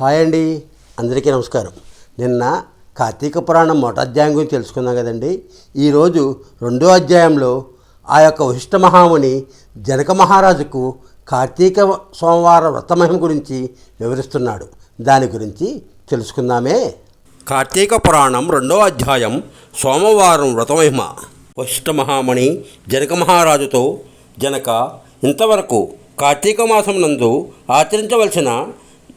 Hi అండి. అందరికీ నమస్కారం. నిన్న కార్తీక పురాణం మొదటి గురించి తెలుసుకున్నాం కదండి. ఈరోజు రెండో అధ్యాయంలో ఆ యొక్క వశిష్ఠ మహాముని జనక మహారాజుకు కార్తీక సోమవార వ్రతమహిమ గురించి వివరిస్తున్నాడు. దాని గురించి తెలుసుకుందామే. కార్తీక పురాణం రెండో అధ్యాయం సోమవారం వ్రతమహిమ. వశిష్ఠ మహాముని జనక మహారాజుతో జనక ఇంతవరకు కార్తీక మాసం నందు ఆచరించవలసిన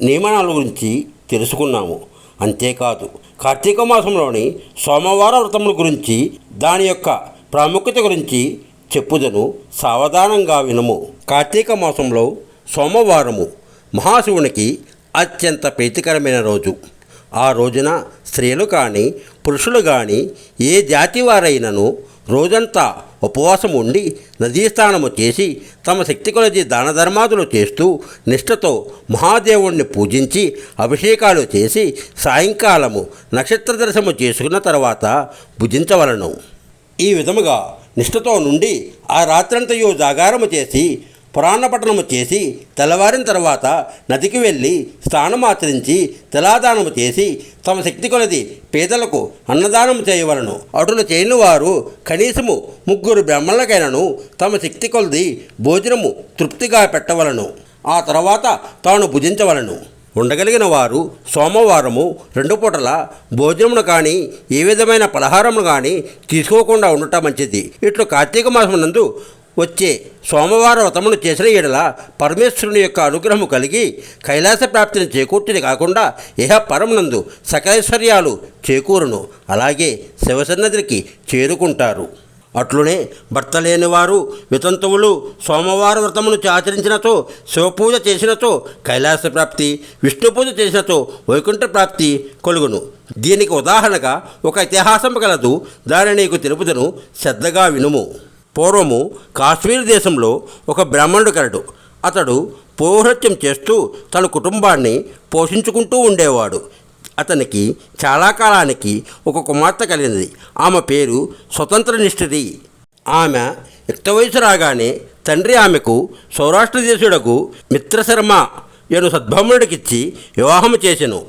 నియమనాల గురించి తెలుసుకున్నాము. అంతేకాదు కార్తీక మాసంలోని సోమవార వ్రతముల గురించి దాని యొక్క ప్రాముఖ్యత గురించి చెప్పుదను సావధానంగా వినము. కార్తీక మాసంలో సోమవారము మహాశివునికి అత్యంత ప్రీతికరమైన రోజు. ఆ రోజున స్త్రీలు కానీ పురుషులు కానీ ఏ జాతి వారైనను రోజంతా ఉపవాసం ఉండి నదీ స్నానము చేసి తమ శక్తి కొలది దాన ధర్మాదులు చేస్తూ నిష్ఠతో మహాదేవుణ్ణి పూజించి అభిషేకాలు చేసి సాయంకాలము నక్షత్ర దర్శనము చేసుకున్న తర్వాత భుజించవలను. ఈ విధముగా నిష్ఠతో నుండి ఆ రాత్రంతయు జాగారము చేసి పురాణపట్టణము చేసి తెల్లవారిన తర్వాత నదికి వెళ్ళి స్నానమాచరించి తెలాదానము చేసి తమ శక్తి కొలది పేదలకు అన్నదానము చేయవలను. అటులు చేయని వారు కనీసము ముగ్గురు బ్రహ్మలకైనను తమ శక్తి కొలది భోజనము తృప్తిగా పెట్టవలను. ఆ తర్వాత తాను భుజించవలను. ఉండగలిగిన వారు సోమవారము రెండు పూటల భోజనమును కానీ ఏ విధమైన పలహారమును కానీ తీసుకోకుండా ఉండటం మంచిది. ఇట్లు కార్తీక మాసం నందు వచ్చే సోమవారం వ్రతమును చేసిన ఎడల పరమేశ్వరుని యొక్క అనుగ్రహము కలిగి కైలాస ప్రాప్తిని చేకూర్చిది కాకుండా ఇహ పరమునందు సకైశ్వర్యాలు చేకూరును. అలాగే శివసన్నదికి చేరుకుంటారు. అట్లునే భర్త లేనివారు వితంతువులు సోమవార వ్రతమును ఆచరించినతో శివపూజ చేసినతో కైలాస ప్రాప్తి విష్ణు పూజ చేసినతో వైకుంఠ ప్రాప్తి కలుగును. దీనికి ఉదాహరణగా ఒక ఇతిహాసం కలదు దాని నీకు తెలుపుదను. శ్రద్ధగా వినుము. పూర్వము కాశ్మీర్ దేశంలో ఒక బ్రాహ్మణుడు కలడు. అతడు పౌరత్యం చేస్తూ తన కుటుంబాన్ని పోషించుకుంటూ ఉండేవాడు. అతనికి చాలా కాలానికి ఒక కుమార్తె కలిగింది ఆమె పేరు స్వతంత్రనిష్ఠిది ఆమె యుక్త వయసు రాగానే తండ్రి ఆమెకు సౌరాష్ట్ర దేశుడకు మిత్రశర్మ ఎను సద్బ్రాహ్మణుడికిచ్చి వివాహము చేసెను.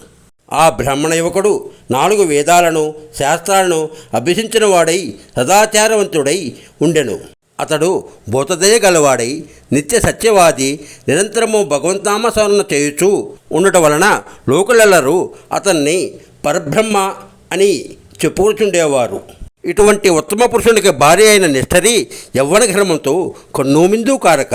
ఆ బ్రాహ్మణ యువకుడు నాలుగు వేదాలను శాస్త్రాలను అభ్యసించిన వాడై సదాచారవంతుడై ఉండెను. అతడు భూతదయ గలవాడై నిత్య సత్యవాది నిరంతరము భగవంతామస్మరణ చేయుచూ ఉండటం వలన లోకులెల్లరూ అతన్ని పరబ్రహ్మ అని చెప్పుకుంటుండేవారు ఇటువంటి ఉత్తమ పురుషునికి భార్య అయిన నిష్ఠరి యవ్వన ఘర్మంతో కొన్నూమిందు కారక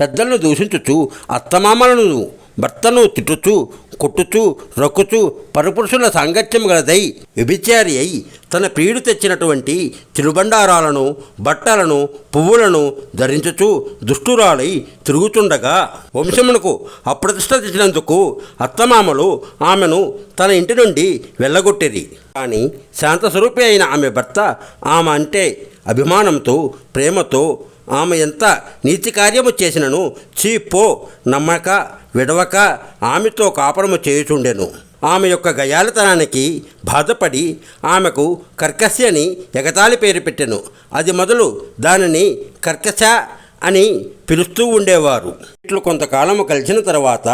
పెద్దలను దూషించుచు అత్తమామలను భర్తను తిట్టుచు కొట్టుచు రొక్కుచు పరపురుషుల సాంగత్యం గలదై వ్యభిచారి అయి తన ప్రియుడు తెచ్చినటువంటి తిరుబండారాలను బట్టలను పువ్వులను ధరించుచు దుష్టురాలై తిరుగుతుండగా వంశమునకు అప్రతిష్ట తెచ్చినందుకు అత్తమామలు ఆమెను తన ఇంటి నుండి వెళ్ళగొట్టేది కానీ శాంతస్వరూపి అయిన ఆమె భర్త ఆమె అంటే అభిమానంతో ప్రేమతో ఆమె ఎంత నీతి కార్యము చేసినను చీపో నమ్మక విడవక ఆమెతో కాపురము చేయుచుండెను. ఆమె యొక్క గయాలతనానికి బాధపడి ఆమెకు కర్కశ అని ఎగతాళి పేరు పెట్టెను. అది మొదలు దానిని కర్కశ అని పిలుస్తూ ఉండేవారు. ఇట్లు కొంతకాలము కలిసిన తర్వాత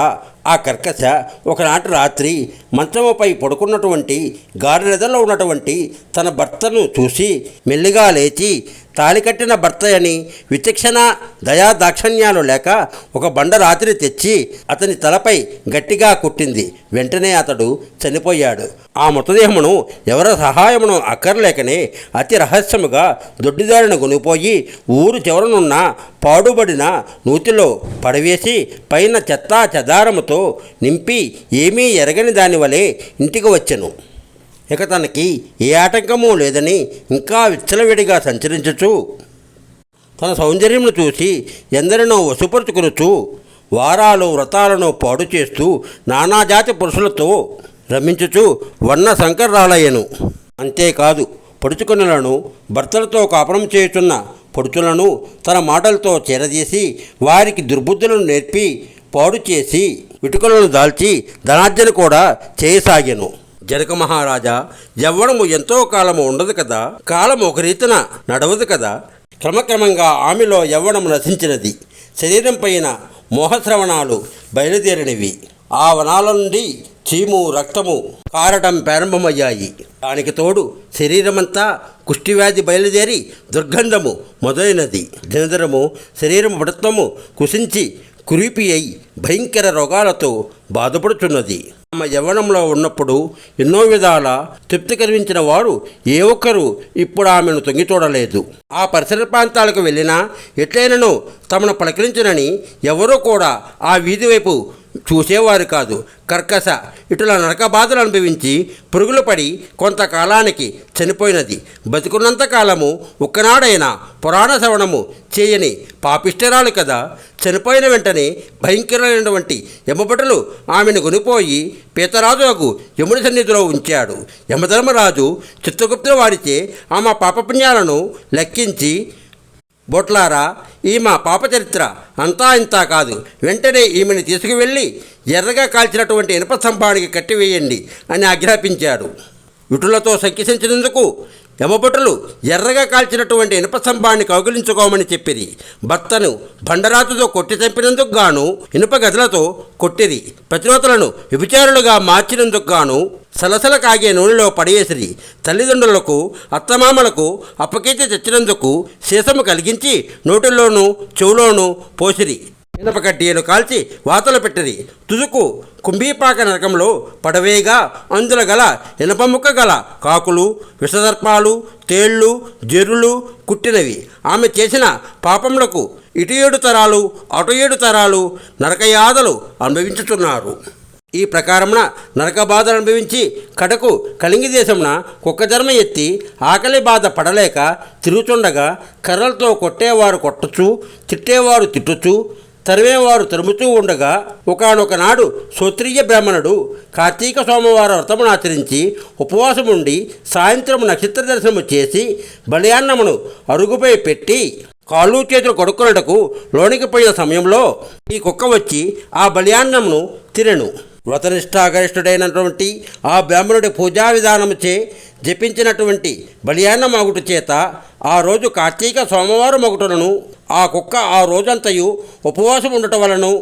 ఆ కర్కశ ఒకనాటి రాత్రి మంచముపై పడుకున్నటువంటి గాడిదలో ఉన్నటువంటి తన భర్తను చూసి మెల్లిగా లేచి తాళి కట్టిన భర్త అని విచక్షణ దయా దాక్షణ్యాలు లేక ఒక బండ రాత్రి తెచ్చి అతని తలపై గట్టిగా కుట్టింది. వెంటనే అతడు చనిపోయాడు. ఆ మృతదేహమును ఎవరి సహాయమును అక్కర్లేకనే అతి రహస్యముగా దొడ్డిదారిన కొనిపోయి ఊరు చివరనున్న పాడుబడిన నూతిలో పడవేసి పైన చెత్తా చెదారముతో నింపి ఏమీ ఎరగని దాని వలె ఇంటికి వచ్చెను. ఇక తనకి ఏ ఆటంకము లేదని ఇంకా విచ్చలవిడిగా సంచరించచ్చు తన సౌందర్యమును చూసి ఎందరినో వసుపరుచుకునుచు వారాలు వ్రతాలను పాడు చేస్తూ నానాజాతి పురుషులతో రమించుచు వర్ణ సంకర్రాలయ్యను అంతేకాదు పొడుచుకొనులను భర్తలతో కాపురం చేయుచున్న పొడుచులను తన మాటలతో చేరదీసి వారికి దుర్బుద్ధులను నేర్పి పాడు చేసి విటుకలను దాల్చి ధనార్జన కూడా చేయసాగాను. జనక మహారాజా ఎవ్వడము ఎంతో కాలము ఉండదు కదా? కాలం ఒక రీతిన నడవదు కదా? క్రమక్రమంగా ఆమెలో యవ్వనము నశించినది. శరీరం పైన మోహశ్రవణాలు బయలుదేరినవి. ఆ వనాల నుండి చీము రక్తము కారటం ప్రారంభమయ్యాయి. దానికి తోడు శరీరమంతా కుష్టివ్యాధి బయలుదేరి దుర్గంధము మొదలైనది. దినదరము శరీరం పడత్వము కుసించి కురిపి అయి భయంకర రోగాలతో బాధపడుతున్నది తమ యవ్వనంలో ఉన్నప్పుడు ఎన్నో విధాల తృప్తి కలిగించిన వారు ఏ ఒక్కరూ ఇప్పుడు ఆమెను తొంగి చూడలేదు. ఆ పరిసర ప్రాంతాలకు వెళ్ళినా ఎట్లయినను తమను పలకరించనని ఎవరూ కూడా ఆ వీధి వైపు చూసేవారు కాదు. కర్కశ ఇటుల నరక బాధలు అనుభవించి పురుగులు పడి కొంతకాలానికి చనిపోయినది. బతికున్నంత కాలము ఒక్కనాడైనా పురాణ శ్రవణము చేయని పాపిష్టరాలు కదా. చనిపోయిన వెంటనే భయంకరమైనటువంటి యమభటులు ఆమెను కొనిపోయి పీతరాజులకు యముని సన్నిధిలో ఉంచాడు. యమధర్మరాజు చిత్రగుప్తుల వారిచే ఆమె పాపపుణ్యాలను లెక్కించి బొట్లారా ఈమె పాపచరిత్ర అంతా ఇంతా కాదు. వెంటనే ఈమెను తీసుకువెళ్ళి ఎర్రగా కాల్చినటువంటి ఇనుప స్తంభానికి కట్టివేయండి అని ఆజ్ఞాపించాడు. విటులతో సంకిసించినందుకు యమభటులు ఎర్రగా కాల్చినటువంటి ఇనుప స్తంభాన్ని కౌగిలించుకోమని చెప్పిరి. భర్తను బండరాతుతో కొట్టి చంపినందుకు గాను ఇనుప గదులతో కొట్టిరి. ప్రతిరోతులను విభిచారులుగా మార్చినందుకు గాను సలసల కాగే నూనెలో పడేసిరి. తల్లిదండ్రులకు అత్తమామలకు అప్పకీర్తి తెచ్చినందుకు శీసము కలిగించి నోటిలోనూ చెవులోనూ పోసిరి. ఇనప కాల్చి వాతలు పెట్టిరి తుదుకు కుంభీపాక నరకంలో పడవేగా అందులో గల ఇనపముక్క గల కాకులు విషదర్పాలు తేళ్ళు జరులు కుట్టినవి. ఆమె చేసిన పాపములకు ఇటు ఏడు తరాలు అటు ఏడు తరాలు నరకయాదలు అనుభవించుతున్నారు. ఈ ప్రకారమున నరక బాధలు అనుభవించి కడకు కళింగి దేశమున కుక్క ధర్మ ఎత్తి ఆకలి బాధ పడలేక తిరుగుతుండగా కర్రలతో కొట్టేవారు కొట్టచ్చు తిట్టేవారు తిట్టచ్చు తరిమేవారు తరుముతూ ఉండగా ఒకనొకనాడు క్షత్రియ బ్రాహ్మణుడు కార్తీక సోమవార వ్రతమును ఆచరించి ఉపవాసం ఉండి సాయంత్రం నక్షత్ర దర్శనము చేసి బలియాన్నమును అరుగుపై పెట్టి కాళ్ళు చేతులు కొడుకునటకు లోనికి పోయిన సమయంలో ఈ కుక్క వచ్చి ఆ బలియాన్నమును తినెను. వ్రతనిష్టాగరిష్ఠుడైనటువంటి ఆ బ్రాహ్మణుడి పూజా విధానముచే జపించినటువంటి బలియాన్న మగుట చేత ఆ రోజు కార్తీక సోమవారం మగుటలను ఆ కుక్క ఆ రోజంతయు ఉపవాసం ఉండటం వలను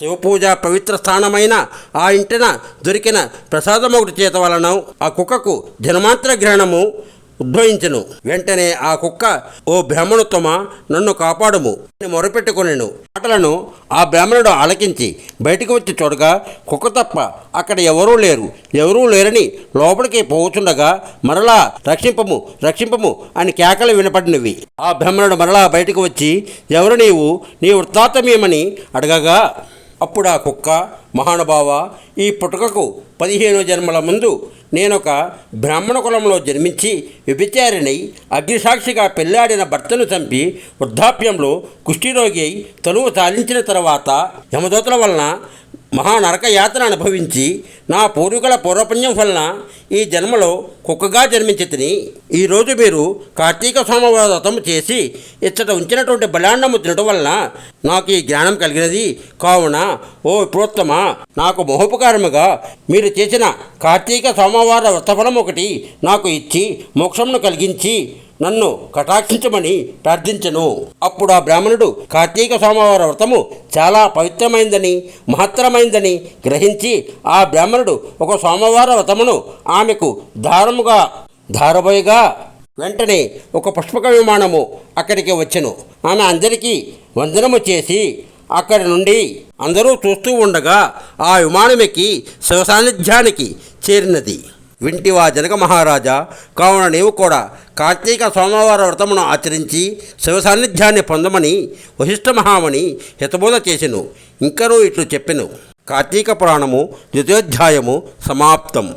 శివపూజ పవిత్ర స్థానమైన ఆ ఇంటిన దొరికిన ప్రసాదమొకటి చేత వలన ఆ కుక్కకు జన్మాంతర గ్రహణము ఉద్భవించను. వెంటనే ఆ కుక్క ఓ బ్రాహ్మణోత్తమ నన్ను కాపాడుము. అని మొరపెట్టుకొనెను. మాటలను ఆ బ్రాహ్మణుడు ఆలకించి బయటికి వచ్చి చూడగా కుక్క తప్ప అక్కడ ఎవరూ లేరు. ఎవరూ లేరని లోపలికి పోవుచుండగా మరలా రక్షింపము రక్షింపము అని కేకలు వినపడినవి. ఆ బ్రాహ్మణుడు మరలా బయటకు వచ్చి ఎవరు నీవు? నీ వృత్తాంతమేమని అడగగా అప్పుడు ఆ కుక్క మహానుభావ ఈ పుటకకు పదిహేను జన్మల ముందు నేనొక బ్రాహ్మణ కులంలో జన్మించి వ్యభిచారిణై అగ్నిసాక్షిగా పెళ్ళాడిన భర్తను చంపి వృద్ధాప్యంలో కుష్ఠిరోగి అయి తనువు సాధించిన తర్వాత యమదూతల వలన మహానరక యాతన అనుభవించి నా పూర్వీకుల పూర్వపుణ్యం వలన ఈ జన్మలో కుక్కగా జన్మించి తిని ఈరోజు మీరు కార్తీక సోమవార చేసి ఇచ్చట ఉంచినటువంటి బలాండము తినటం వలన నాకు ఈ జ్ఞానం కలిగినది. కావున ఓ విప్రోత్తమ నాకు మహోపకారముగా మీరు చేసిన కార్తీక సోమవార వ్రతఫలం ఒకటి నాకు ఇచ్చి మోక్షమును కలిగించి నన్ను కటాక్షించమని ప్రార్థించను. అప్పుడు ఆ బ్రాహ్మణుడు కార్తీక సోమవార వ్రతము చాలా పవిత్రమైందని మహత్తరమైందని గ్రహించి ఆ బ్రాహ్మణుడు ఒక సోమవార వ్రతమును ఆమెకు దారముగా ధారబోయగా వెంటనే ఒక పుష్పక విమానము అక్కడికి వచ్చెను. ఆమె అందరికీ వందనము చేసి అక్కడి నుండి అందరూ చూస్తూ ఉండగా ఆ విమానం ఎక్కి చేరినది. వింటివా జనక మహారాజా. కావున నీవు కూడా కార్తీక సోమవార వ్రతమును ఆచరించి శివ సాన్నిధ్యాన్ని పొందమని వశిష్ఠ మహామణి హితబోధ చేసెను. ఇంకనూ ఇట్లు చెప్పెను. కార్తీక పురాణము ద్వితీయోధ్యాయము సమాప్తం.